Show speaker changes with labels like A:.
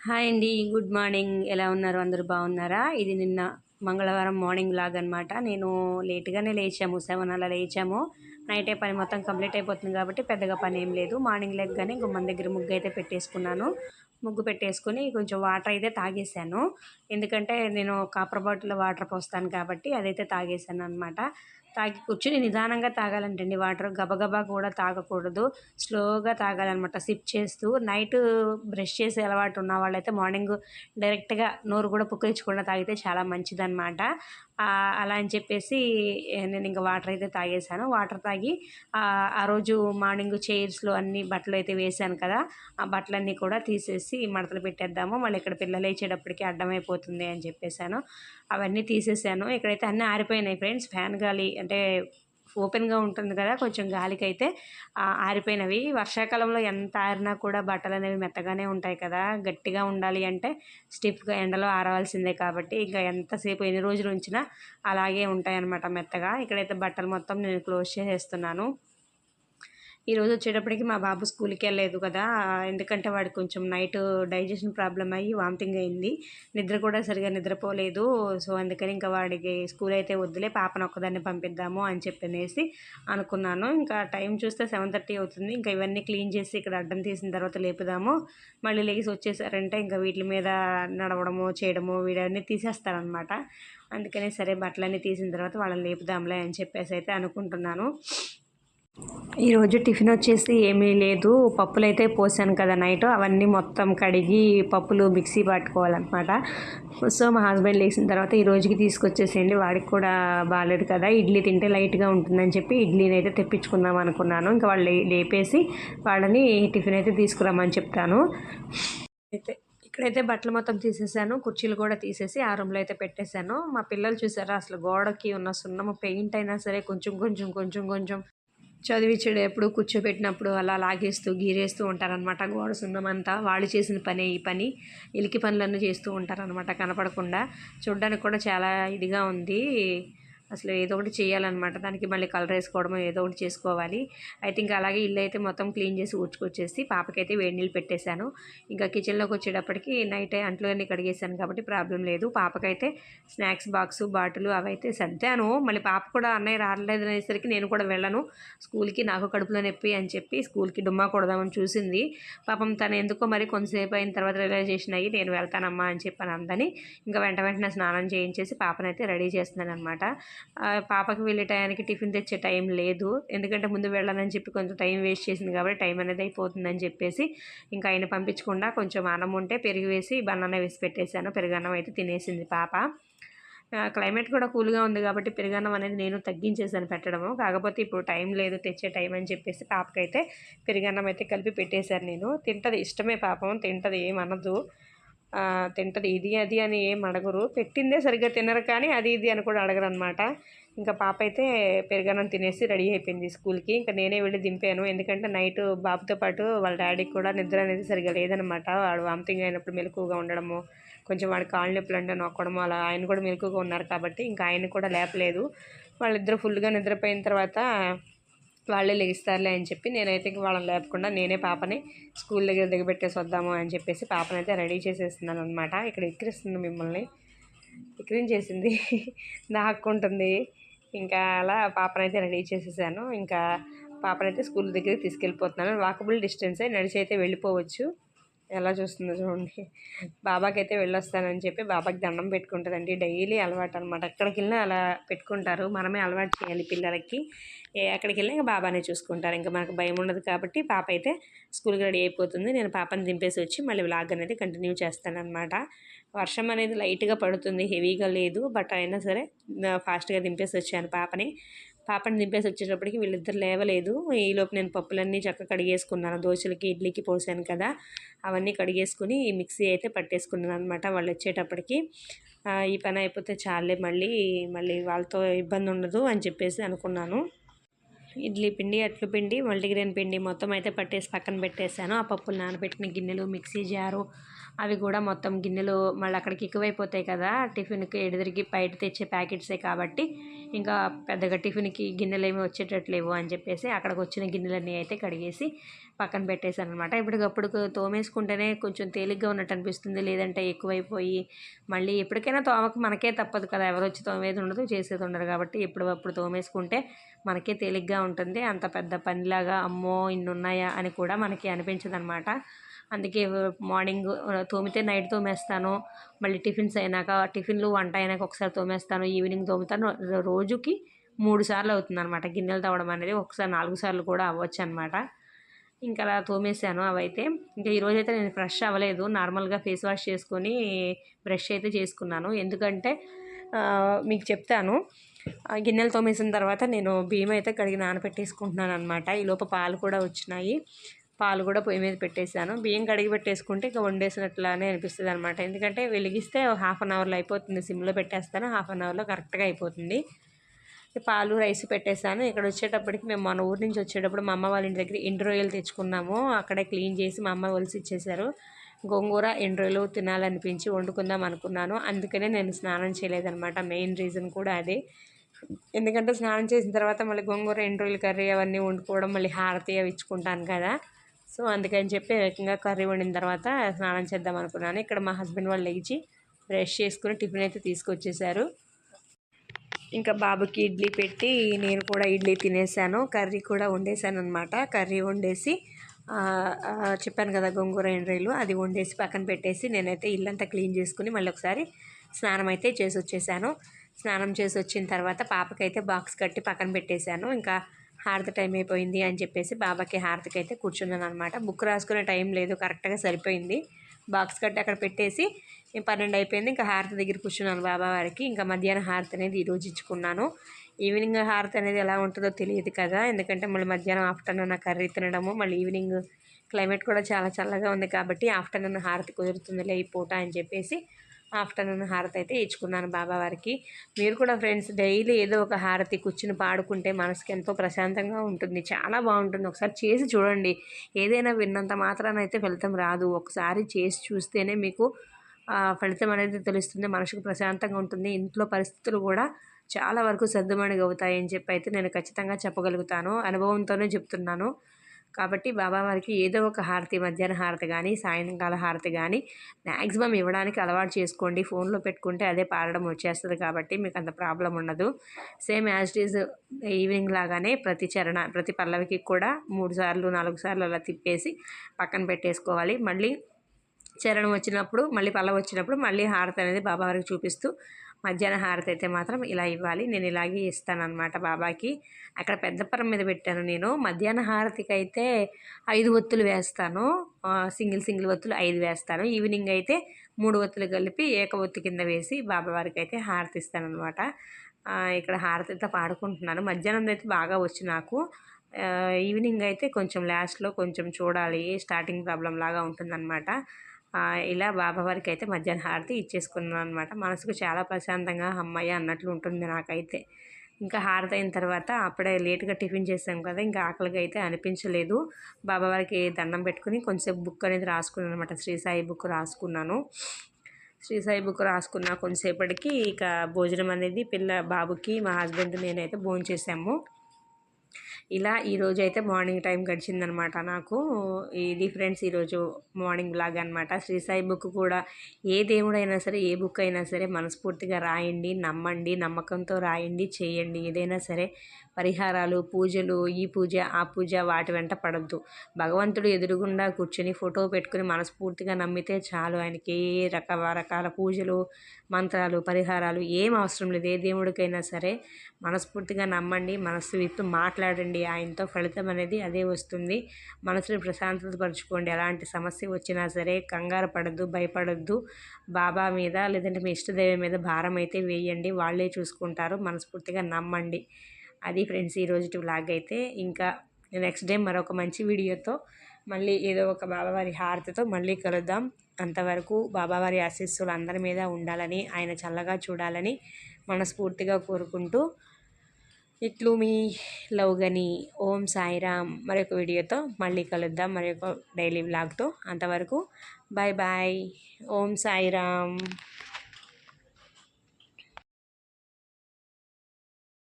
A: Hi అండి good morning. ఎలా ఉన్నారు? అందరూ బాగున్నారా? ఇది నిన్న మంగళవారం మార్నింగ్ లాగ్ అనమాట నేను లేట్గానే లేచాము సెవెన్ అలా లేచాము. నైటే పని మొత్తం కంప్లీట్ అయిపోతుంది కాబట్టి పెద్దగా పని ఏం లేదు. మార్నింగ్ లెగ్గానే గుమ్మం దగ్గర ముగ్గు అయితే పెట్టేసుకున్నాను. ముగ్గు పెట్టేసుకుని కొంచెం వాటర్ అయితే తాగేసాను ఎందుకంటే నేను కాపర్ బాటిల్లో వాటర్ పోస్తాను కాబట్టి అదైతే తాగేసాను అనమాట తాగి కూర్చుని నిదానంగా తాగాలంటండి. వాటర్ గబగబా కూడా తాగకూడదు. స్లోగా తాగాలన్నమాట. సిప్ చేస్తూ నైట్ బ్రష్ చేసే అలవాటు ఉన్న వాళ్ళైతే మార్నింగ్ డైరెక్ట్గా నోరు కూడా పుక్కించకుండా తాగితే చాలా మంచిదన్నమాట. అలా అని చెప్పేసి నేను ఇంకా వాటర్ అయితే తాగేసాను వాటర్ తాగి ఆ రోజు మార్నింగ్ చైర్స్లో అన్ని బట్టలు అయితే వేసాను కదా ఆ బట్టలన్నీ కూడా తీసేసి మడతలు పెట్టేద్దాము. మళ్ళీ ఇక్కడ పిల్లలు వేసేటప్పటికి అడ్డమైపోతుంది అని చెప్పేసాను అవన్నీ తీసేసాను. ఇక్కడైతే అన్నీ ఆరిపోయినాయి ఫ్రెండ్స్. ఫ్యాన్ గాలి అంటే ఓపెన్గా ఉంటుంది కదా కొంచెం గాలికైతే ఆరిపోయినవి. వర్షాకాలంలో ఎంత ఆరినా కూడా బట్టలు అనేవి మెత్తగానే ఉంటాయి కదా గట్టిగా ఉండాలి అంటే స్టిఫ్గా ఎండలో ఆరవలసిందే కాబట్టి ఇంకా ఎంతసేపు ఎన్ని రోజులు ఉంచినా అలాగే ఉంటాయి అన్నమాట మెత్తగా. ఇక్కడైతే బట్టలు మొత్తం నేను క్లోజ్ చేసేస్తున్నాను. ఈరోజు వచ్చేటప్పటికి మా బాబు స్కూల్కి వెళ్ళలేదు కదా ఎందుకంటే వాడికి కొంచెం నైట్ డైజెషన్ ప్రాబ్లం అయ్యి వామిటింగ్ అయింది. నిద్ర కూడా సరిగా నిద్రపోలేదు. సో అందుకని ఇంకా వాడికి స్కూల్ అయితే వద్దులే పాపను ఒక్కదాన్ని పంపిద్దాము అని చెప్పనేసి అనుకున్నాను. ఇంకా టైం చూస్తే సెవెన్ థర్టీ అవుతుంది. ఇంకా ఇవన్నీ క్లీన్ చేసి ఇక్కడ అడ్డం తీసిన తర్వాత లేపుదాము. మళ్ళీ లేచి వచ్చేసారంటే ఇంకా వీటి మీద నడవడము చేయడము వీడన్నీ తీసేస్తారనమాట అందుకని సరే బట్టలన్నీ తీసిన తర్వాత వాళ్ళని లేపుదాంలే అని చెప్పేసి అయితే అనుకుంటున్నాను. ఈరోజు టిఫిన్ వచ్చేసి ఏమీ లేదు. పప్పులు అయితే పోసాను కదా నైట్. అవన్నీ మొత్తం కడిగి పప్పులు మిక్సీ పట్టుకోవాలన్నమాట. సో మా హస్బెండ్ లేచిన తర్వాత ఈ రోజుకి తీసుకొచ్చేసేయండి. వాడికి కూడా బాగాలేదు కదా. ఇడ్లీ తింటే లైట్గా ఉంటుందని చెప్పి ఇడ్లీని అయితే తెప్పించుకుందాం అనుకున్నాను. ఇంకా వాళ్ళు లేపేసి వాళ్ళని టిఫిన్ అయితే తీసుకురామని చెప్తాను. అయితే ఇక్కడైతే బట్టలు మొత్తం తీసేసాను. కుర్చీలు కూడా తీసేసి ఆ రూమ్లో అయితే పెట్టేశాను. మా పిల్లలు చూసారా? అసలు గోడకి ఉన్న సున్నము పెయింట్ అయినా సరే కొంచెం కొంచెం కొంచెం కొంచెం చదివించేటప్పుడు కూర్చోబెట్టినప్పుడు అలా లాగేస్తూ గీరేస్తూ ఉంటారనమాట గోడ సున్నమంతా వాళ్ళు చేసిన పనే ఈ పని. ఇలికి పనులన్నీ చేస్తూ ఉంటారనమాట కనపడకుండా. చూడడానికి కూడా చాలా ఇదిగా ఉంది. అసలు ఏదో ఒకటి చేయాలన్నమాట. దానికి మళ్ళీ కలర్ వేసుకోవడం ఏదో ఒకటి చేసుకోవాలి. అయితే ఇంకా అలాగే ఇల్లు అయితే మొత్తం క్లీన్ చేసి ఊడ్చుకొచ్చేసి పాపకైతే వేడి నీళ్ళు పెట్టేశాను. ఇంకా కిచెన్లోకి వచ్చేటప్పటికి నైట్ అంట్లు అన్నీ కడిగేశాను కాబట్టి ప్రాబ్లం లేదు. పాపకైతే స్నాక్స్ బాక్స్ బాటిల్ అవైతే సర్దాను. మళ్ళీ పాప కూడా అన్నయ్య రాలేదు అనేసరికి నేను కూడా వెళ్ళను. స్కూల్కి నాకు కడుపులో నొప్పి అని చెప్పి స్కూల్కి డుమ్మా కొడదామని చూసింది. పాపం తను ఎందుకో మరి కొంతసేపు అయిన తర్వాత రియలైజేషన్ అయ్యి నేను వెళ్తానమ్మా అని చెప్పాను అందని ఇంకా వెంట వెంటనే స్నానం చేయించేసి పాపనైతే రెడీ చేస్తున్నాను అనమాట పాపకి వెళ్ళే టయానికి టిఫిన్ తెచ్చే టైం లేదు. ఎందుకంటే ముందు వెళ్ళాలని చెప్పి కొంచెం టైం వేస్ట్ చేసింది కాబట్టి టైం అనేది అయిపోతుందని చెప్పేసి ఇంకా ఆయన పంపించకుండా కొంచెం అన్నం ఉంటే పెరుగు వేసి బనానా వేసి పెట్టేశాను. పెరుగన్నం అయితే తినేసింది పాప. క్లైమేట్ కూడా కూల్గా ఉంది కాబట్టి పెరుగన్నం అనేది నేను తగ్గించేసాను పెట్టడము. కాకపోతే ఇప్పుడు టైం లేదు తెచ్చే టైం అని చెప్పేసి పాపకైతే పెరుగన్నం అయితే కలిపి పెట్టేశాను నేను. తింటది ఇష్టమే పాపం తింటది ఏమనదు తింటది. ఇది అది అని ఏం అడగరు. పెట్టిందే సరిగ్గా తినరు కానీ అది ఇది అని కూడా అడగరు అనమాట ఇంకా పాప అయితే పెరుగన్నం తినేసి రెడీ అయిపోయింది స్కూల్కి. ఇంకా నేనే వెళ్ళి దింపాను. ఎందుకంటే నైట్ బాబుతో పాటు వాళ్ళ డాడీకి కూడా నిద్ర అనేది సరిగ్గా లేదనమాట వాడు వామిటింగ్ అయినప్పుడు మెలకువగా ఉండడము కొంచెం వాడి కాళ్ళు నొప్పులు అంటే నొక్కడము అలా ఆయన కూడా మెలకువగా ఉన్నారు కాబట్టి ఇంకా ఆయన కూడా లేపలేదు. వాళ్ళిద్దరు ఫుల్గా నిద్రపోయిన తర్వాత వాళ్ళే లెగిస్తారులే అని చెప్పి నేనైతే వాళ్ళని లేపకుండా నేనే పాపని స్కూల్ దగ్గర దిగబెట్టేసి వద్దాము అని చెప్పేసి పాపనైతే రెడీ చేసేస్తున్నాను అనమాట ఇక్కడ ఎక్కిరిస్తుంది మిమ్మల్ని. ఎక్కిరించేసింది. దాక్కుంటుంది. ఇంకా అలా పాపనైతే రెడీ చేసేసాను. ఇంకా పాపనైతే స్కూల్ దగ్గరికి తీసుకెళ్ళిపోతున్నాను. వాకబుల్ డిస్టెన్సే నడిచి అయితే వెళ్ళిపోవచ్చు. ఎలా చూస్తుందో చూడండి. బాబాకి అయితే వెళ్ళొస్తానని చెప్పి బాబాకి దండం పెట్టుకుంటుందండి. డైలీ అలవాటు అనమాట ఎక్కడికి వెళ్ళినా అలా పెట్టుకుంటారు. మనమే అలవాటు చేయాలి పిల్లలకి. ఎక్కడికి వెళ్ళినా ఇంకా బాబానే చూసుకుంటారు. ఇంకా మనకు భయం ఉండదు కాబట్టి పాప అయితే స్కూల్కి రెడీ అయిపోతుంది. నేను పాపని దింపేసి వచ్చి మళ్ళీ వ్లాగ్ అనేది కంటిన్యూ చేస్తానమాట వర్షం అనేది లైట్గా పడుతుంది. హెవీగా లేదు. బట్ అయినా సరే ఫాస్ట్గా దింపేసి వచ్చాను పాపని. పాపని దింపేసి వచ్చేటప్పటికి వీళ్ళిద్దరు లేవలేదు. ఈలోపు నేను పప్పులన్నీ చక్కగా కడిగేసుకున్నాను. దోశలకి ఇడ్లీకి పోసాను కదా. అవన్నీ కడిగేసుకుని మిక్సీ అయితే పట్టేసుకున్నాను అనమాట వాళ్ళు వచ్చేటప్పటికి. ఈ పని అయిపోతే చాలే మళ్ళీ మళ్ళీ వాళ్ళతో ఇబ్బంది ఉండదు అని చెప్పేసి అనుకున్నాను. ఇడ్లీ పిండి అట్లు పిండి మల్టీగ్రెయిన్ పిండి మొత్తం అయితే పట్టేసి పక్కన పెట్టేశాను. ఆ పప్పులు నానబెట్టిన గిన్నెలు మిక్సీ జారు అవి కూడా మొత్తం గిన్నెలు మళ్ళీ అక్కడికి ఎక్కువైపోతాయి కదా టిఫిన్కి ఎడిదిరిగి బయట తెచ్చే ప్యాకెట్సే కాబట్టి ఇంకా పెద్దగా టిఫిన్కి గిన్నెలు ఏమి వచ్చేటట్లేవు అని చెప్పేసి అక్కడికి వచ్చిన గిన్నెలన్నీ అయితే కడిగేసి పక్కన పెట్టేశాను అనమాట ఇప్పటికప్పుడు తోమేసుకుంటేనే కొంచెం తేలిగ్గా ఉన్నట్టు అనిపిస్తుంది లేదంటే ఎక్కువైపోయి మళ్ళీ ఎప్పటికైనా తోమకు మనకే తప్పదు కదా ఎవరు వచ్చి తోమేది ఉండదు చేసేది ఉండదు కాబట్టి ఎప్పుడప్పుడు తోమేసుకుంటే మనకే తేలిగ్గా ఉంటుంది. అంత పెద్ద పనిలాగా అమ్మో ఇన్నున్నాయా అని కూడా మనకి అనిపించదనమాట అందుకే మార్నింగ్ తోమితే నైట్ తోమేస్తాను. మళ్ళీ టిఫిన్స్ అయినాక టిఫిన్లు వంట అయినాక ఒకసారి తోమేస్తాను. ఈవినింగ్ తోముతాను. రోజుకి మూడు సార్లు అవుతుంది అనమాట గిన్నెలు తవ్వడం అనేది ఒకసారి నాలుగు సార్లు కూడా అవ్వచ్చు అనమాట ఇంకా అలా తోమేశాను అవైతే. ఇంకా ఈరోజు అయితే నేను ఫ్రెష్ అవ్వలేదు. నార్మల్గా ఫేస్ వాష్ చేసుకొని బ్రష్ అయితే చేసుకున్నాను. ఎందుకంటే మీకు చెప్తాను. గిన్నెలు తోమేసిన తర్వాత నేను బియ్యం అయితే కడిగి నానపెట్టేసుకుంటున్నాను అనమాట ఈ లోప పాలు కూడా వచ్చినాయి. పాలు కూడా పొయ్యి మీద పెట్టేశాను. బియ్యం కడిగి పెట్టేసుకుంటే ఇక వండేసినట్లానే అనిపిస్తుంది అనమాట ఎందుకంటే వెలిగిస్తే హాఫ్ అన్ అవర్లో అయిపోతుంది. సిమ్లో పెట్టేస్తాను. హాఫ్ అన్ అవర్లో కరెక్ట్గా అయిపోతుంది. పాలు రైస్ పెట్టేశాను. ఇక్కడ వచ్చేటప్పటికి మేము మన ఊరు నుంచి వచ్చేటప్పుడు మా అమ్మ వాళ్ళ ఇంటి దగ్గర ఎండు రొయ్యలు తెచ్చుకున్నాము. అక్కడే క్లీన్ చేసి మా అమ్మ వలిసి ఇచ్చేసారు గోంగూర ఎండు రొయ్యలు తినాలనిపించి వండుకుందాం అనుకున్నాను. అందుకనే నేను స్నానం చేయలేదనమాట మెయిన్ రీజన్ కూడా అదే. ఎందుకంటే స్నానం చేసిన తర్వాత మళ్ళీ గోంగూర ఎండు రొయ్యలు కర్రీ అవన్నీ వండుకోవడం మళ్ళీ హారతి అవి ఇచ్చుకుంటాను కదా. సో అందుకని చెప్పి ఏకంగా కర్రీ వండిన తర్వాత స్నానం చేద్దాం అనుకున్నాను. ఇక్కడ మా హస్బెండ్ వాళ్ళు లేచి బ్రష్ చేసుకుని టిఫిన్ అయితే తీసుకొచ్చేసారు. ఇంకా బాబుకి ఇడ్లీ పెట్టి నేను కూడా ఇడ్లీ తినేసాను. కర్రీ కూడా వండేసాను అనమాట కర్రీ వండేసి చెప్పాను కదా గోంగూర ఎండ్రీలు అది వండేసి పక్కన పెట్టేసి నేనైతే ఇల్లంతా క్లీన్ చేసుకుని మళ్ళీ ఒకసారి స్నానం అయితే చేసి వచ్చేసాను. స్నానం చేసి వచ్చిన తర్వాత పాపకైతే బాక్స్ కట్టి పక్కన పెట్టేశాను. ఇంకా హారతి టైం అయిపోయింది అని చెప్పేసి బాబాకి హారతికి అయితే కూర్చున్నాను అనమాట బుక్ రాసుకునే టైం లేదు కరెక్ట్గా సరిపోయింది. బాక్స్ కట్టి అక్కడ పెట్టేసి పన్నెండు అయిపోయింది. ఇంకా హారతి దగ్గర కూర్చున్నాను బాబా వారికి. ఇంకా మధ్యాహ్నం హారతి అనేది ఈరోజు ఇచ్చుకున్నాను. ఈవినింగ్ హారతి అనేది ఎలా ఉంటుందో తెలియదు కదా. ఎందుకంటే మళ్ళీ మధ్యాహ్నం ఆఫ్టర్నూన్ కర్రీ తినడము మళ్ళీ ఈవినింగ్ క్లైమేట్ కూడా చాలా చల్లగా ఉంది కాబట్టి ఆఫ్టర్నూన్ హారతి కుదురుతుందిలే ఈ పూట అని చెప్పేసి ఆఫ్టర్నూన్ హారతి అయితే ఇచ్చుకున్నాను బాబావారికి. మీరు కూడా ఫ్రెండ్స్ డైలీ ఏదో ఒక హారతి కూర్చుని పాడుకుంటే మనసుకి ఎంతో ప్రశాంతంగా ఉంటుంది. చాలా బాగుంటుంది. ఒకసారి చేసి చూడండి. ఏదైనా విన్నంత మాత్రాన అయితే ఫలితం రాదు. ఒకసారి చేసి చూస్తేనే మీకు ఫలితం అనేది తెలుస్తుంది. మనసుకు ప్రశాంతంగా ఉంటుంది. ఇంట్లో పరిస్థితులు కూడా చాలా వరకు సర్దుమణిగవుతాయని చెప్పి అయితే నేను ఖచ్చితంగా చెప్పగలుగుతాను. అనుభవంతోనే చెప్తున్నాను. కాబట్టి బాబా వారికి ఏదో ఒక హారతి మధ్యాహ్న హారతి కానీ సాయంకాల హారతి కానీ మ్యాక్సిమం ఇవ్వడానికి అలవాటు చేసుకోండి. ఫోన్లో పెట్టుకుంటే అదే పాడడం వచ్చేస్తుంది కాబట్టి మీకు అంత ప్రాబ్లం ఉండదు. Same as it is evening లాగానే ప్రతి చరణ ప్రతి పల్లవికి కూడా మూడు సార్లు నాలుగు సార్లు అలా తిప్పేసి పక్కన పెట్టేసుకోవాలి. మళ్ళీ చరణం వచ్చినప్పుడు మళ్ళీ పల్లవి వచ్చినప్పుడు మళ్ళీ హారతి అనేది బాబా వారికి చూపిస్తూ మధ్యాహ్న హారతి అయితే మాత్రం ఇలా ఇవ్వాలి. నేను ఇలాగే ఇస్తాను అనమాట బాబాకి. అక్కడ పెద్దపరం మీద పెట్టాను నేను. మధ్యాహ్న హారతికి అయితే ఐదు ఒత్తులు వేస్తాను. సింగిల్ సింగిల్ ఒత్తులు ఐదు వేస్తాను. ఈవినింగ్ అయితే మూడు ఒత్తులు కలిపి ఏక ఒత్తు కింద వేసి బాబా వారికి అయితే హారతి ఇస్తానమాట ఇక్కడ హారతితో అయితే పాడుకుంటున్నాను. మధ్యాహ్నం అయితే బాగా వచ్చి నాకు. ఈవినింగ్ అయితే కొంచెం లాస్ట్లో కొంచెం చూడాలి. స్టార్టింగ్ ప్రాబ్లం లాగా ఉంటుందన్నమాట. ఇలా బాబావారికి అయితే మధ్యాహ్న హారతి ఇచ్చేసుకున్నాను అనమాట మనసుకు చాలా ప్రశాంతంగా అమ్మాయి అన్నట్లు ఉంటుంది నాకైతే. ఇంకా హారతి అయిన తర్వాత అప్పుడే లేట్గా టిఫిన్ చేసాం కదా ఇంకా ఆకలిగా అయితే అనిపించలేదు. బాబావారికి దండం పెట్టుకుని కొంచెంసేపు బుక్ అనేది రాసుకున్నాను అనమాట శ్రీ సాయి బుక్ రాసుకున్నాను. శ్రీ సాయి బుక్ రాసుకున్న కొంతసేపటికి ఇక భోజనం అనేది పిల్ల బాబుకి మా హస్బెండ్ నేనైతే భోజనం చేసాము ఇలా ఈరోజు అయితే మార్నింగ్ టైం గడిచిందనమాట నాకు. ఇది ఫ్రెండ్స్ ఈరోజు మార్నింగ్ బ్లాగ్ అనమాట శ్రీ సాయి బుక్ కూడా ఏ దేవుడైనా సరే ఏ బుక్ అయినా సరే మనస్ఫూర్తిగా రాయండి నమ్మండి నమ్మకంతో రాయండి చేయండి ఏదైనా సరే. పరిహారాలు పూజలు ఈ పూజ ఆ పూజ వాటి వెంట పడద్దు. భగవంతుడు ఎదురుగుండా కూర్చొని ఫోటో పెట్టుకుని మనస్ఫూర్తిగా నమ్మితే చాలు ఆయనకి. ఏ రకరకాల పూజలు మంత్రాలు పరిహారాలు ఏం అవసరం లేదు. ఏ దేవుడికైనా సరే మనస్ఫూర్తిగా నమ్మండి మనస్సు విప్పి మాట్లాడండి. ఆయనతో ఫలితం అనేది అదే వస్తుంది. మనసుని ప్రశాంతత పరుచుకోండి. ఎలాంటి సమస్య వచ్చినా సరే కంగారు పడద్దు భయపడద్దు. బాబా మీద లేదంటే మీ ఇష్టదైవం మీద భారం అయితే వేయండి. వాళ్ళే చూసుకుంటారు. మనస్ఫూర్తిగా నమ్మండి. అది ఫ్రెండ్స్ ఈరోజు వ్లాగ్ అయితే ఇంకా నెక్స్ట్ డే మరొక మంచి వీడియోతో మళ్ళీ ఏదో ఒక బాబావారి హారతితో మళ్ళీ కలుద్దాం. అంతవరకు బాబావారి ఆశీస్సులు అందరి మీద ఉండాలని ఆయన చల్లగా చూడాలని మనస్ఫూర్తిగా కోరుకుంటూ ఇట్లు మీ లవ్గని ఓం సాయిరామ్ మరొక వీడియోతో మళ్ళీ కలుద్దాం మరొక డైలీ వ్లాగ్తో. అంతవరకు బాయ్ బాయ్ ఓం సాయిరామ్.